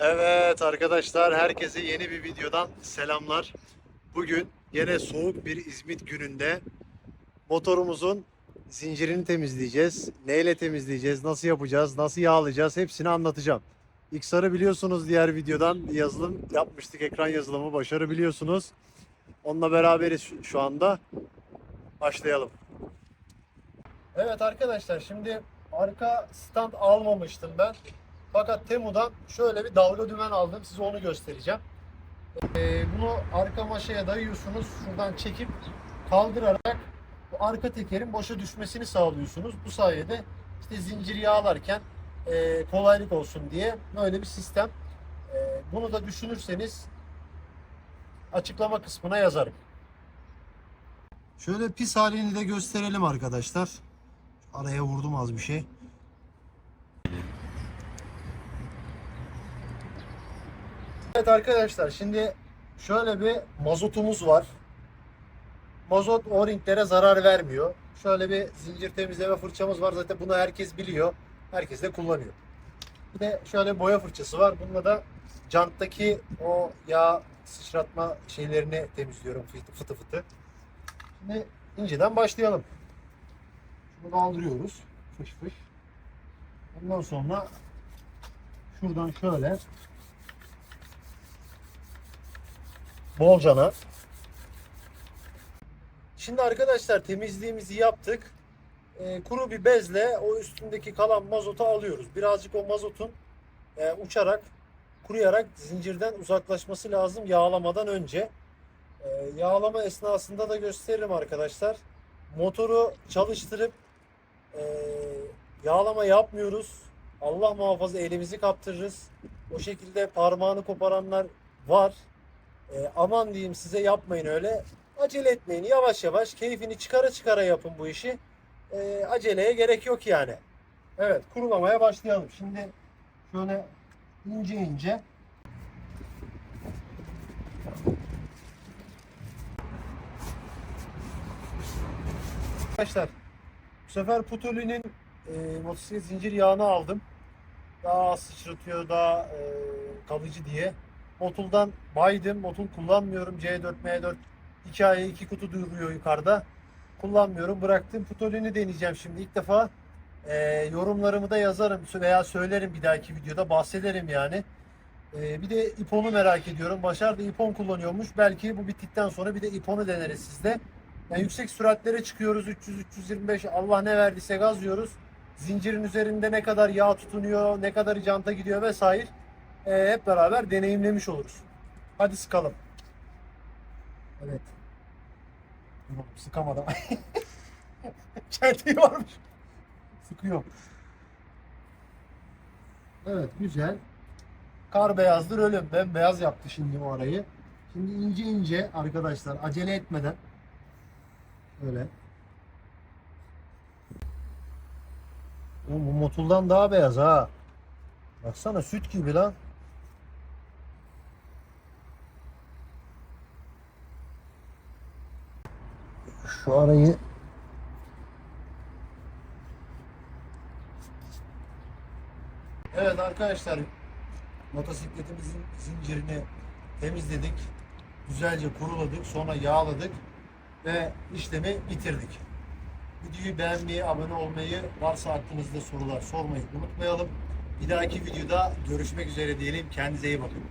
Evet arkadaşlar herkese yeni bir videodan selamlar. Bugün yine soğuk bir İzmit gününde motorumuzun zincirini temizleyeceğiz. Neyle temizleyeceğiz, nasıl yapacağız, nasıl yağlayacağız hepsini anlatacağım. XR'ı biliyorsunuz diğer videodan bir yazılım yapmıştık. Ekran yazılımı başarı biliyorsunuz. Onunla beraberiz şu- anda. Başlayalım. Evet arkadaşlar şimdi arka stand almamıştım ben. Fakat Temu'dan şöyle bir dalga dümen aldım. Size onu göstereceğim. Ee, bunu arka maşaya dayıyorsunuz. Şuradan çekip kaldırarak bu arka tekerin boşa düşmesini sağlıyorsunuz. Bu sayede işte zincir yağlarken e, kolaylık olsun diye böyle bir sistem. E, bunu da düşünürseniz açıklama kısmına yazarım. Şöyle pis halini de gösterelim arkadaşlar. Araya vurdum az bir şey. Evet arkadaşlar şimdi şöyle bir mazotumuz var. Mazot o-ringlere zarar vermiyor. Şöyle bir zincir temizleme fırçamız var. Zaten bunu herkes biliyor. Herkes de kullanıyor. Bir de şöyle boya fırçası var. Bununla da janttaki o yağ sıçratma şeylerini temizliyorum fıtı fıtı. Şimdi inceden başlayalım. Şunu kaldırıyoruz. Fış fış. Ondan sonra şuradan şöyle bolcana. Şimdi arkadaşlar temizliğimizi yaptık. Ee, kuru bir bezle o üstündeki kalan mazotu alıyoruz. Birazcık o mazotun e, uçarak, kuruyarak zincirden uzaklaşması lazım yağlamadan önce. Ee, yağlama esnasında da gösteririm arkadaşlar. Motoru çalıştırıp e, yağlama yapmıyoruz. Allah muhafaza elimizi kaptırırız. O şekilde parmağını koparanlar var. E, aman diyeyim size yapmayın öyle. Acele etmeyin. Yavaş yavaş keyfini çıkara çıkara yapın bu işi. E, aceleye gerek yok yani. Evet kurulamaya başlayalım. Şimdi şöyle ince ince Arkadaşlar bu sefer Putuli'nin e, motosiklet zincir yağını aldım. Daha az sıçratıyor, daha e, kalıcı diye. Motul'dan baydım. Motul kullanmıyorum. C4, M4 2 aya 2 kutu duruyor yukarıda. Kullanmıyorum. Bıraktım. Putolini deneyeceğim şimdi. ilk defa e, yorumlarımı da yazarım veya söylerim bir dahaki videoda. Bahsederim yani. E, bir de iponu merak ediyorum. Başar da ipon kullanıyormuş. Belki bu bittikten sonra bir de iponu deneriz sizde. Yani yüksek süratlere çıkıyoruz. 300-325 Allah ne verdiyse gazlıyoruz. Zincirin üzerinde ne kadar yağ tutunuyor, ne kadar janta gidiyor vesaire e, hep beraber deneyimlemiş oluruz. Hadi sıkalım. Evet. Yok, sıkamadım. Kendi varmış. Sıkıyor. Evet güzel. Kar beyazdır ölüm. Ben beyaz yaptı şimdi o arayı. Şimdi ince ince arkadaşlar acele etmeden öyle. Oğlum bu motuldan daha beyaz ha. Baksana süt gibi lan. Şu arayı Evet arkadaşlar motosikletimizin zincirini temizledik. Güzelce kuruladık. Sonra yağladık. Ve işlemi bitirdik. Videoyu beğenmeyi, abone olmayı, varsa aklınızda sorular sormayı unutmayalım. Bir dahaki videoda görüşmek üzere diyelim. Kendinize iyi bakın.